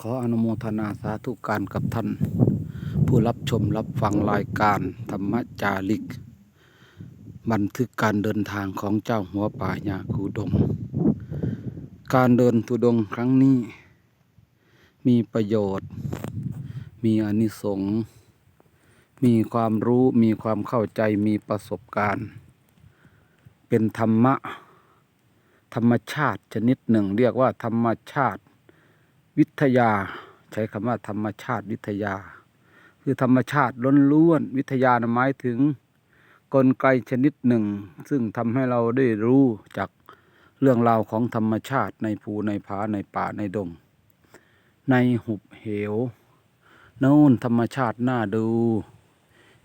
ขออนุโมทนาสาธุการกับท่าน ผู้รับชมรับฟังรายการธรรมจาริก บันทึกการเดินทางของเจ้าหัวป่ายาคูดง การเดินทุดงครั้งนี้ มีประโยชน์ มีอนิสงส์มีความรู้มีความเข้าใจมีประสบการณ์ เป็นธรรมะ ธรรมชาติชนิดหนึ่ง เรียกว่าธรรมชาติ วิทยา ใช้คำว่าธรรมชาติวิทยา คือธรรมชาติล้นล้วนวิทยานะหมายถึงกลไกชนิดหนึ่ง ซึ่งทำให้เราได้รู้จากเรื่องราวของธรรมชาติในภูในผาในป่าในดง ในหุบเหวโน่นธรรมชาติน่าดู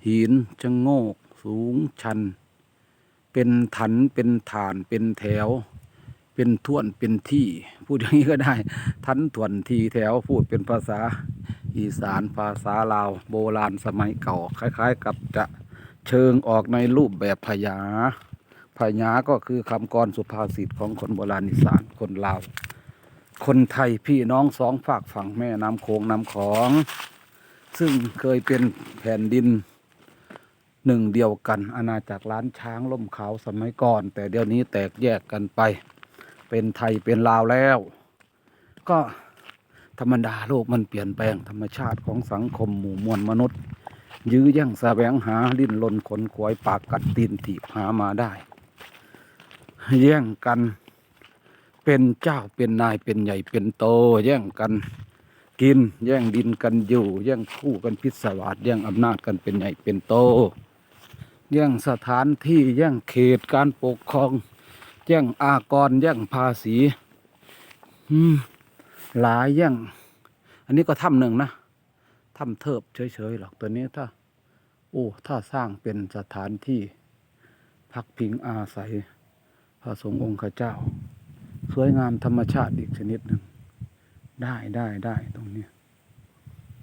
หินชะโงก สูงชัน เป็นถันเป็นฐานเป็นแถว เป็นท่วนเป็นที่ พูดอย่างนี้ก็ได้ ทันถ่วนทีแถวพูดเป็นภาษาอีสานภาษาลาวโบราณสมัยเก่า คล้ายๆ กับจะเชิงออกในรูปแบบพยาพยาก็คือคำกรสุภาษิตของคนโบราณอีสานคนลาว คนไทยพี่น้องสองฝากฝั่งแม่น้ำโขงน้ำของ ซึ่งเคยเป็นแผ่นดินหนึ่งเดียวกันอาณาจักรล้านช้างล่มขาวสมัยก่อน แต่เดี๋ยวนี้แตกแยกกันไป เป็นไทยเป็นลาวแล้ว ก็ธรรมดาโลกมันเปลี่ยนแปลงธรรมชาติของสังคมหมู่มวลมนุษย์ ยื้อแย่งแสวงหาลิ้นลนขนขวายปากกัดตีนถีบหามาได้ แย่งกันเป็นเจ้าเป็นนายเป็นใหญ่เป็นโต แย่งกันกิน แย่งดินกันอยู่ แย่งคู่กันพิศวาสแย่งอำนาจกันเป็นใหญ่เป็นโต แย่งสถานที่แย่งเขตการปกครอง แย่งอากรแย่งภาษีอืมหลายแย่ง อันนี้ก็ถ้ำหนึ่งนะถ้ำเทิบเฉยๆหรอกตัวนี้ถ้า โอ้ถ้าสร้างเป็นสถานที่พักพิงอาศัย พระสงฆ์องค์ข้าเจ้า สวยงามธรรมชาติอีกชนิดหนึ่งได้ได้ได้ตรงนี้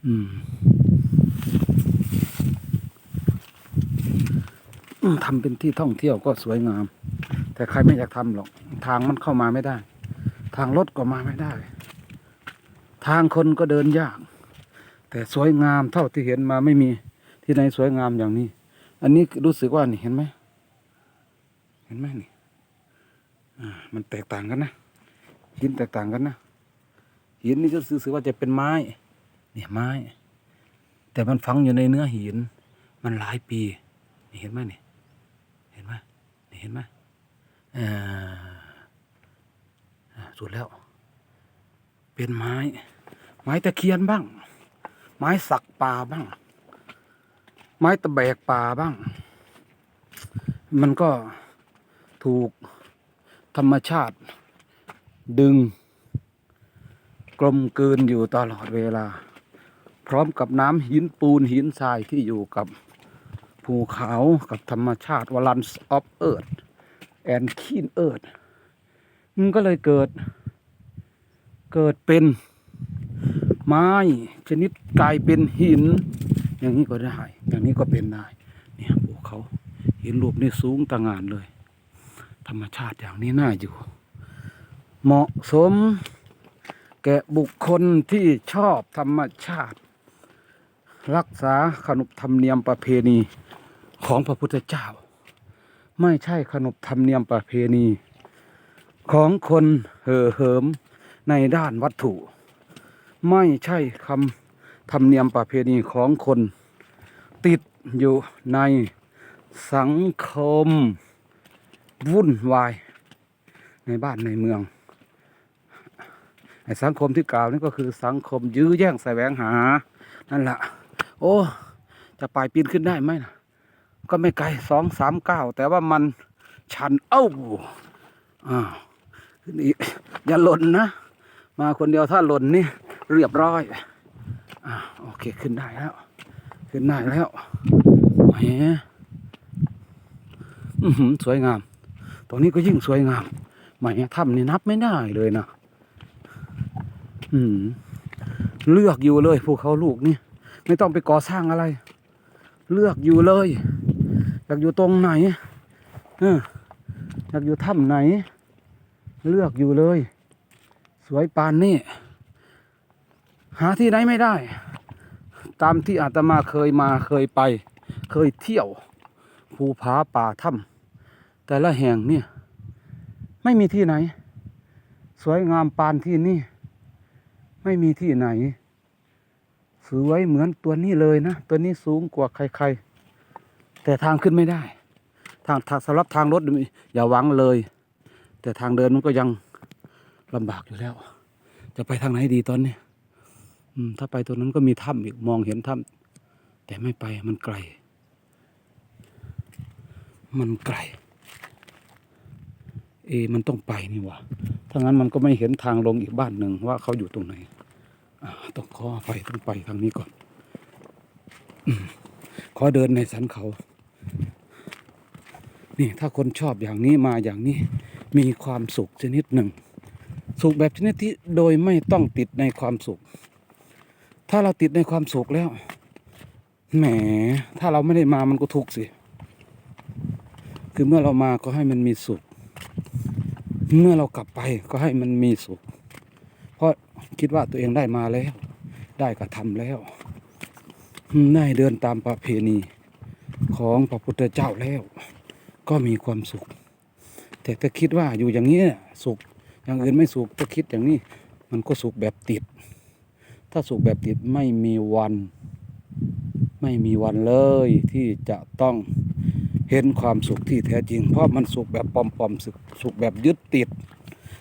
อืมทำเป็นที่ท่องเที่ยวก็สวยงาม แต่ใครไม่อยากทำหรอก ทางมันเข้ามาไม่ได้ ทางรถก็มาไม่ได้ ทางคนก็เดินยาก แต่สวยงามเท่าที่เห็นมาไม่มีที่ไหนสวยงามอย่างนี้ อันนี้รู้สึกว่านี่เห็นไหมเห็นไหมนี่มันแตกต่างกันนะหินแตกต่างกันนะหินนี่ก็รู้สึกว่าจะเป็นไม้เนี่ยไม้ แต่มันฝังอยู่ในเนื้อหิน มันหลายปีนี่เห็นไหมนี่เห็นไหมนี่เห็นไหม สุดแล้ว เป็นไม้ ไม้ตะเคียนบ้าง ไม้สักป่าบ้าง ไม้ตะแบกป่าบ้าง มันก็ถูกธรรมชาติ ดึง กลมกลืนอยู่ตลอดเวลา พร้อมกับน้ำหินปูนหินทรายที่อยู่กับภูเขากับธรรมชาติวลันส์ออฟเอิร์ธ แอนคีนเอิร์ธมันก็เลยเกิด เกิดเป็นไม้ชนิดกลายเป็นหิน อย่างนี้ก็ได้ อย่างนี้ก็เป็นได้เนี่ยภูเขาหินรูปนี่สูงต่างานเลย ธรรมชาติอย่างนี้น่าอยู่ เหมาะสม แก่บุคคลที่ชอบธรรมชาติ รักษาขนบธรรมเนียมประเพณีของพระพุทธเจ้า ไม่ใช่ขนบธรรมเนียมประเพณี ของคนเห่อเหิมในด้านวัตถุ ไม่ใช่คำธรรมเนียมประเพณีของคน ติดอยู่ในสังคม วุ่นวาย ในบ้านในเมืองไอ้สังคมที่กล่าวนี่ก็คือสังคมยื้อแย่งแสวงหา นั่นแหละโอ้ จะไปปีนขึ้นได้ไหมนะ ก็ไม่ไกลสองสามเก้าแต่ว่ามันชันเอ้าอ้าวขึ้นอีกอย่าหล่นนะ มาคนเดียวถ้าหล่นนี่เรียบร้อยอ่าโอเคขึ้นได้แล้ว ขึ้นได้แล้วแหมอื้อหือสวยงาม ตรงนี้ก็ยิ่งสวยงามแหมถ้ำนี่นับไม่ได้เลยนะอืมเลือกอยู่เลยภูเขาลูกนี่ ไม่ต้องไปก่อสร้างอะไร เลือกอยู่เลย อยากอยู่ตรงไหนเอออยากอยู่ถ้ำไหน เลือกอยู่เลย สวยปานนี่หาที่ไหนไม่ได้ ตามที่อาตมาเคยมาเคยไป เคยเที่ยวภูผาป่าถ้ำแต่ละแห่งเนี่ย ไม่มีที่ไหน สวยงามปานที่นี่ ไม่มีที่ไหน สวยเหมือนตัวนี้เลยนะ ตัวนี้สูงกว่าใครๆ แต่ทางขึ้นไม่ได้ทางทางสำหรับทางรถอย่าหวังเลย แต่ทางเดินมันก็ยังลำบากอยู่แล้ว จะไปทางไหนดีตอนนี้อืมถ้าไปตรงนั้นก็มีถ้ำอีกมองเห็นถ้ำแต่ไม่ไปมันไกล มันไกล เอ มันต้องไปนี่วะถ้างั้นมันก็ไม่เห็นทางลงอีกบ้านหนึ่งว่าเขาอยู่ตรงไหนต้องขอไปต้องไปทางนี้ก่อนอขอเดินในสันเขา นี่ถ้าคนชอบอย่างนี้มาอย่างนี้ มีความสุขชนิดหนึ่ง สุขแบบชนิดที่โดยไม่ต้องติดในความสุข ถ้าเราติดในความสุขแล้ว แหม ถ้าเราไม่ได้มามันก็ทุกข์สิ คือเมื่อเรามาก็ให้มันมีสุข เมื่อเรากลับไปก็ให้มันมีสุข เพราะคิดว่าตัวเองได้มาแล้ว ได้กระทำแล้วได้เดินตามประเพณีของพระพุทธเจ้าแล้ว ก็มีความสุข แต่ถ้าคิดว่าอยู่อย่างนี้สุขอย่างอื่นไม่สุขถ้าคิดอย่างนี้ มันก็สุขแบบติด ถ้าสุขแบบติดไม่มีวัน ไม่มีวันเลยที่จะต้องเห็นความสุขที่แท้จริง เพราะมันสุขแบบปลอมๆสุขสุขแบบยึดติด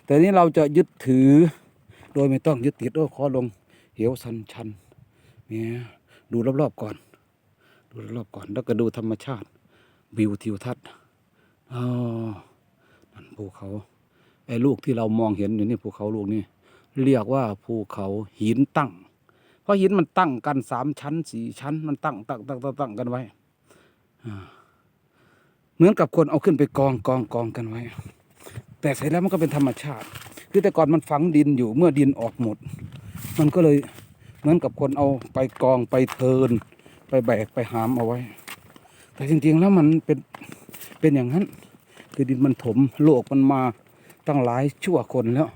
แต่นี้เราจะยึดถือ โดยไม่ต้องยึดติดโอ้ขอลงเหวสันชันเนี่ยดูรอบๆก่อน ดูรอบๆก่อน แล้วก็ดูธรรมชาติวิวทิวทัศน์ อ๋อนั่นภูเขาไอ้ลูกที่เรามองเห็นอยู่นี่ภูเขาลูกนี่เรียกว่าภูเขาหินตั้ง เพราะหินมันตั้งกันสามชั้นสี่ชั้น มันตั้งตั้งตั้งตั้งตั้งกันไว้เหมือนกับคนเอาขึ้นไปกองกองกองกันไว้ แต่เสร็จแล้วมันก็เป็นธรรมชาติ คือแต่ก่อนมันฝังดินอยู่เมื่อดินออกหมด มันก็เลยเหมือนกับคนเอาไปกองไปเทิน ไปแบกไปหามเอาไว้ แต่จริงๆแล้วมันเป็น เป็นอย่างนั้นคือดินมันถมโลกมันมาตั้งหลายชั่วคนแล้ว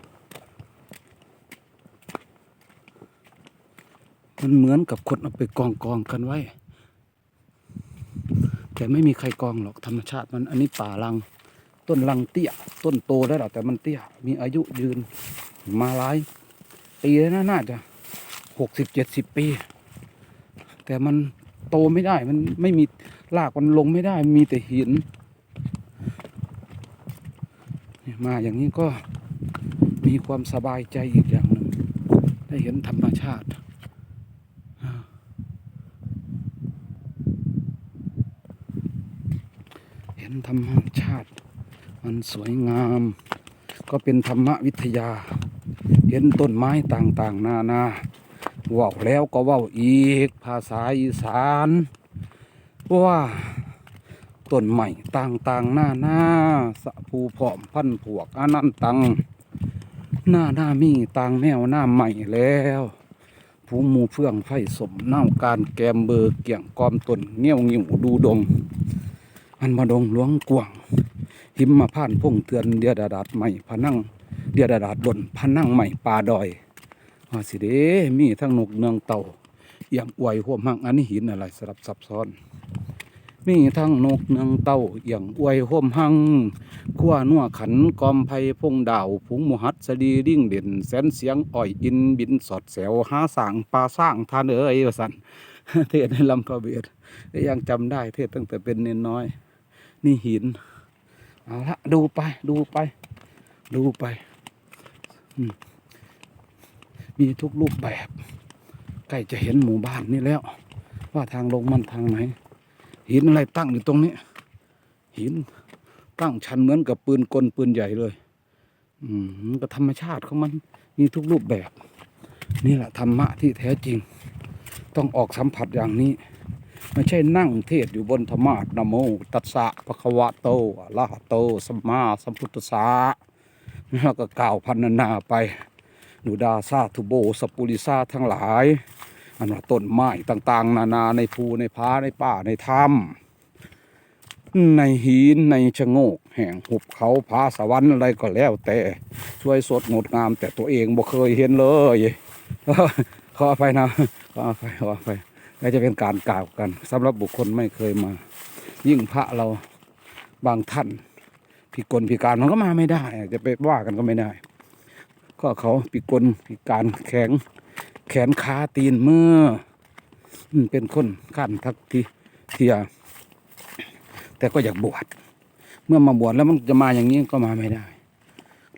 มันเหมือนกับคนเอาไปกองกองกันไว้ แต่ไม่มีใครกองหรอกธรรมชาติมันอันนี้ป่าลัง ต้นลังเตี้ย ต้นโตได้หรอแต่มันเตี้ย มีอายุยืนมาหลายปีแล้วน่าจะหกสิบเจ็ดสิบปี แต่มันโตไม่ได้มันไม่มีรากมันลงไม่ได้มีแต่หินเนี่ย มาอย่างนี้ก็มีความสบายใจอีกอย่างหนึ่งได้เห็นธรรมชาติเห็นธรรมชาติ มันสวยงาม ก็เป็นธรรมวิทยา เห็นต้นไม้ต่างๆ นานาว่าแล้วก็ว่าอีกภาษาอีสานว่า ต้นใหม่ต่างๆ หน้าหน้าสะภูผอมพันผวกอนันตัง หน้าหน้ามีต่างแนวหน้าใหม่แล้วผูหมูเฟื่องไฟสมเน่าการแกมเบอร์เกี่ยงกอมต้นเงี้ยวงิวดูดง อันมาดงหลวงกวางหิมมาผ่านพุ่งเตือนเดียดาดาดใหม่พนั่งเดียดาดาดบนพนั่งใหม่ป่าดอยว่าสิเดมีทั้งนกเนืองเต่าเอียงอวยหัวมังอันนี้หินอะไรสลับซับซ้อน มีทั้งนกเนืองเต่าเอียงอวยห่มหังขั้วนัวขันกอมไผ่พงดาวผงมหัดสดีริ่งเด่น แสนเสียงอ่อยอินบินสอดแสวหาสางปลาสร้างทานเอ๋ยวสันเทศในลำพระเบียดยังจำได้เทศตั้งแต่เป็นเนนน้อย นี่หิน เอาละดูไปดูไป ดูไป มีทุกรูปแบบ ใกล้จะเห็นหมู่บ้านนี่แล้ว ว่าทางลงมันทางไหน หินอะไรตั้งอยู่ตรงนี้ หินตั้งชันเหมือนกับปืนกลปืนใหญ่เลย อืมมันก็ธรรมชาติของมันมีทุกรูปแบบ นี่แหละธรรมะที่แท้จริง ต้องออกสัมผัสอย่างนี้ ไม่ใช่นั่งเทศอยู่บนธรรมาสนะโม ตัสสะภะคะวะโตอะระหะโตสัมมาสัมพุทธัสสะแล้วก็กล่าวพันนาไปหนูดาซาทุโบสปปุริซาทั้งหลาย อันว่าต้นไม้ต่างๆ นานาในภูในพาในป่าในถ้ำในหินในชะโงก แห่งหุบเขาผาสวรรค์อะไรก็แล้ว แต่ช่วยสดงดงาม แต่ตัวเองบ่เคยเห็นเลยขออภัยนะขออภัยขออภัยก็จะเป็นการกล่าวกันสำหรับบุคคลไม่เคยมา ยิ่งพระเราบางท่านพิกลพิการมันก็มาไม่ได้ จะไปว่ากันก็ไม่ได้ ก็เขาพิกลพิการแข็ง แขนขาตีนมืออืมเป็นคนขั้นทักทีเทียแต่ก็อยากบวชเมื่อมาบวชแล้วมันจะมาอย่างนี้ก็มาไม่ได้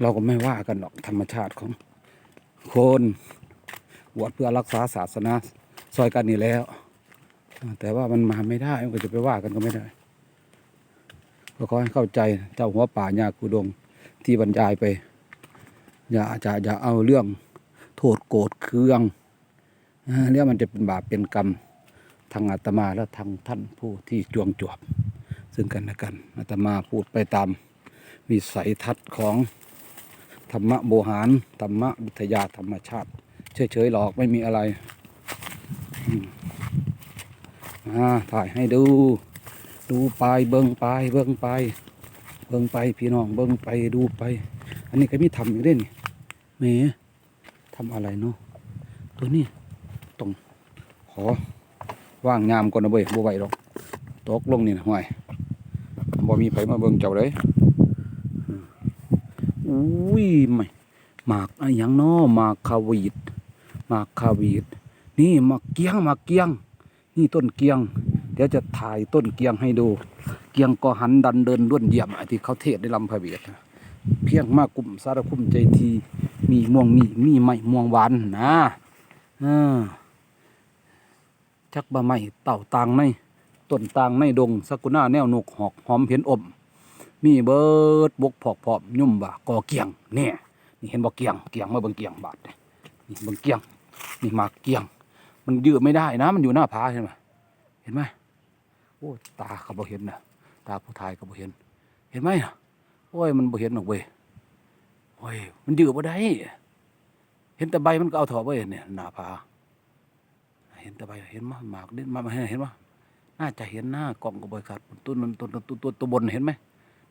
เราก็ไม่ว่ากันหรอกธรรมชาติของคนบวชเพื่อรักษาศาสนาซอยกันนี่แล้ว แต่ว่ามันมาไม่ได้ก็จะไปว่ากันก็ไม่ได้ ก็ขอให้เข้าใจเจ้าหัวป่าญาคูดงที่บรรยายไป อย่าจะอย่าเอาเรื่องโทษโกรธเคือง อ่าเรื่องมันจะเป็นบาปเป็นกรรมทางอาตมาและทางท่านผู้ที่จวงจวบ ซึ่งกันและกันอาตมาพูดไปตามวิสัยทัศน์ของธรรมะโบหารธรรมะวิทยาธรรมชาติ เฉยๆหรอกไม่มีอะไรอ่าถ่ายให้ดู ดูไปเบิ้งไปเบิ้งไป เบิ้งไปพี่น้องเบิ้งไปดูไป อันนี้ก็มีทำอยู่ด้วยนี่เมทำอะไรเนาะตัวนี้ ต้องขอว่างงามก่อนนะเว้ยบ่ไหวหรอกตกลงนี่นะห่วยบ่มีไผมาเบิ่งเจ้าเลยอุ้ยไม่หมากอะไรยังนาะหมากคาวีดหมากคาวีดนี่หมากเกียงหมากเกียง นี่ต้นเกียง เดี๋ยวจะถ่ายต้นเกียงให้ดู เกียงก็หันดันเดินด้วนเยี่ยมไอ้ที่เขาเทศได้ลำพระเบียดเพียงมากกลุ่มสารคุ้มใจทีมีม่วงมีมีไม้ม่วงหวานนะอ่า ชักบะไม้เต่าตางในต้นตางในดงสกุณาแนวนกหอกหอมเห็นอม มีเบิดบกพอกพอมยุ่มบ่ากอเกียงเนี่ยนี่เห็นบ่เกียงเกียงมาเบิ่งเกียงบาดนี่นี่เบิ่งเกียงนี่มาเกียง มันยืดไม่ได้นะ มันอยู่หน้าผาเห็นไหมเห็นไหมโอ้ตาเขาบ่เห็นนะตาผู้ทายเขาบ่เห็น เห็นไหมน่ะโอ้ยมันบ่เห็นหรอกเว้ยโอ้ยมันยืดบ่ได้เห็นแต่ใบมันก็เอาถอดไว้เนี่ยหน้าผา เห็นแต่ใบเห็นมั้ยหมากเด่นมามาเห็นมั้ยน่าจะเห็นหน้ากล่องก็บ่ขาดต้นนั้นต้นต้นต้นตัวบนเห็นไหม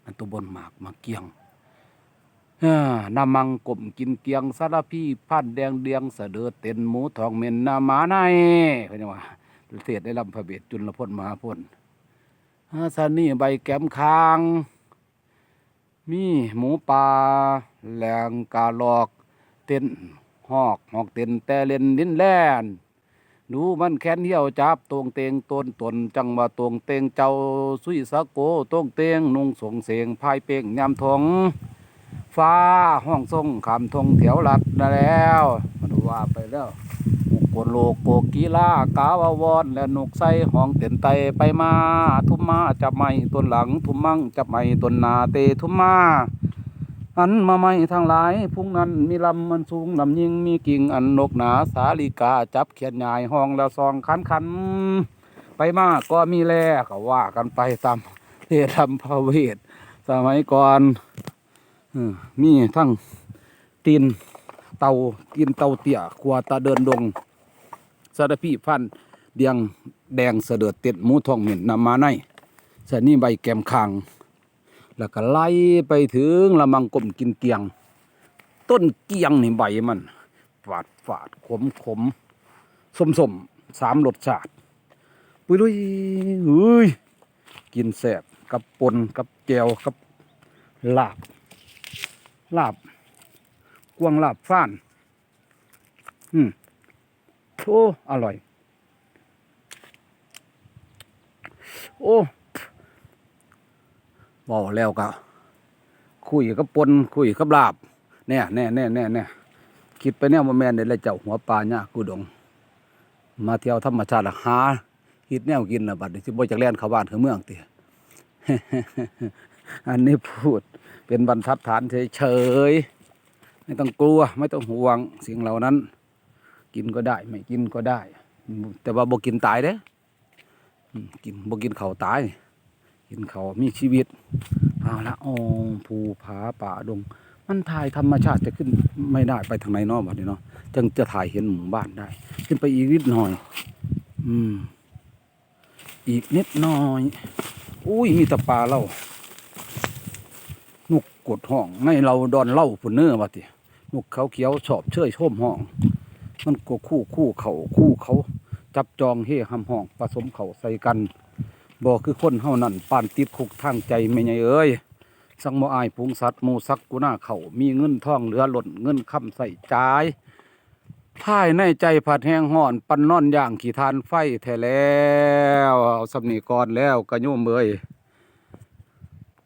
มันตัวบนหมากมาเกียงอ่านามังกลมกินเกียงสารพี่พันแดงเดียงเสะเดอเต็นหมูทองเมนนาหมาในเป็นยังว่าเทศได้ลำพระเบียดจุลพลมหาพลสานี่ใบแก้มคาง มีหมูป่าแหลงกาลอก เต้นหอกหอกเต้นแต่เล่นดินแลน ดูมันแค้นเหี่ยวจับตรงเตงตนตนจังว่าตรงเตงเจ้าสุยสะโกตรงเตงนุ่งสงเสียงพายเป้งยามทองฟ้าห้องทรงคำทงแถวหลัดนั่นแล้วมันว่าไปแล้วกโกนโลกโกกีลากาวาวอนและนกไสห้องเต้นไตไปมา ทุมมาจับไม้ต้นหลัง ทุมมั่งจับไม้ต้นนาเตทุมมา อันมาไม่ทางหลายพุ่งนั้นมีลำมันสูงลำยิงมีกิ่งอันนกหนาสาลิกาจับเขียนใหญ่ห้องแล้วซองคันคันไปมากก็มีแลก็ว่ากันไปตามเทธรรมพระเวท สมัยก่อนมีทั้งตีนเตาตีนเตาเตี่ยขวาตาเดินดงสารพีพันเดียงแดงเสด็จเต็ดหมูทองเหม็นนำมาในสนี่ใบแกมคาง แล้วก็ไล่ไปถึงละมังกลมกินเกียง ต้นเกียงนี่ใบมันฝาดฝาดขมขมสมสมสามรสชาติปุ้ยลุยเฮ้ยกินแสบกับปนกับแจวกับลาบ ลาบ กวางลาบฟ้าน อืมโอ้อร่อย โอ้ บอกแล้วก็คุยกับปนคุยกับลาบเนี่ยแน่แน่แน่แน่คิดไปเนี่ยว่าแม่นเดี๋ยเลยเจ้าหัวปลาเนี่ยกูดง มาเที่ยวธรรมชาติหาฮิดแนวกินละบัดนี้สิบ่จากแล่นเข้าบ้านเข้าเมืองเติอันนี้พูดเป็นบรรทัดฐานเฉยๆไม่ต้องกลัว ไม่ต้องห่วงสิ่งเหล่านั้น กินก็ได้ ไม่กินก็ได้ แต่ว่าบ่กินตายเด้กินบ่กินเข่าตาย กินเขามีชีวิตเอาละอ๋อภูผาป่าดง มันถ่ายธรรมชาติจะขึ้นไม่ได้ไปทางไหนเนาะบัดนี้เนาะจึงจะถ่ายเห็นหมู่บ้านได้ ขึ้นไปอีกนิดหน่อย อืม อีกนิดหน่อยอุ้ยมีตะปลาเล่านกกดห้องในเราดอนเล่าผุนเนื้อว่าตินกเขาเขียวชอบเชยโชมห้อง มันก็คู่คู่เขาคู่เขาจับจองเฮ่หำห้องผสมเขาใส่กัน บอกคือคนเฮานั่นปานติดคุกทางใจไม่ใหญ่เอ้ยสังโมอายปุงสัตว์มูสักกุหน้าเขามีเงินทองเหลือหล่นเงินค้ำใส่จ่ายภายในใจผัดแห้งห่อน ปันนอนอย่างขี่ทานไฟแท้แล้วเอาสำนีก่อนแล้วกระโยมเอ้ย